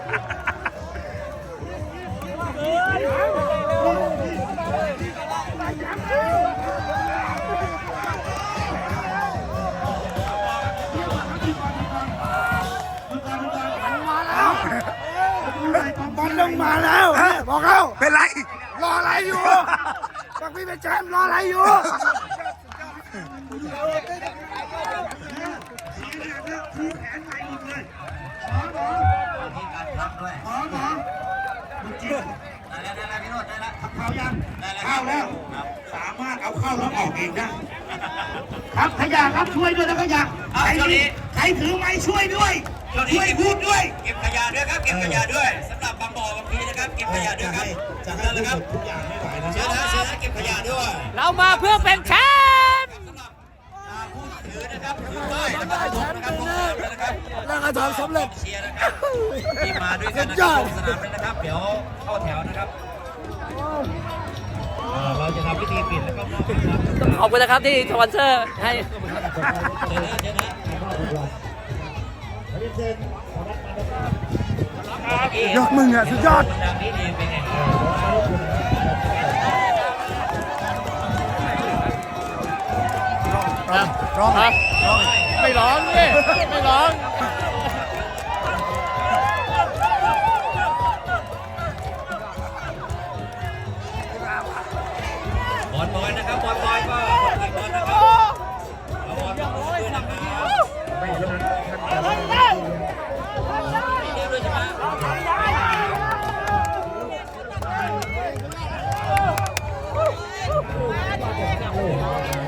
บอลต้องมาแล้วเนี่ยบอกเขาเป็นไร รออะไรอยู่บักพี่เป็นแชมป์รออะไรอยู่ เข้ายังเข้าแล้วสามารถเอาเข้าแล้วออกเองได้ ครับขยะครับช่วยด้วยนะขยะใครถือใครถือไม้ช่วยด้วย ช่วยพูดด้วย เก็บขยะด้วยครับ เก็บขยะด้วยสำหรับบางบ่อบางทีนะครับ เก็บขยะด้วยครับจะให้เชิญเลยครับทุกอย่างไม่ไหวนะเชิญนะเชิญนะเก็บขยะด้วย เรามาเพื่อเป็นแชมป์ สำหรับอ่าผู้ถือนะครับถือป้ายนะครับลงนะครับ นะครับแล้วก็ทำสำเร็จเชียร์นะครับที่มาด้วยกันนะครับลงสนามเลยนะครับ เดี๋ยวเข้าแถวนะครับอ่าเราจะทำพิธีปิดแล้วก็มอบนะครับขอบคุณนะครับที่สปอนเซอร์ให้เชิญนะเชิญนะยอดมึงอะสุดยอดดังนี้ดีเป็นไงร้องไม่ร้องดิไม่ร้อง Oh,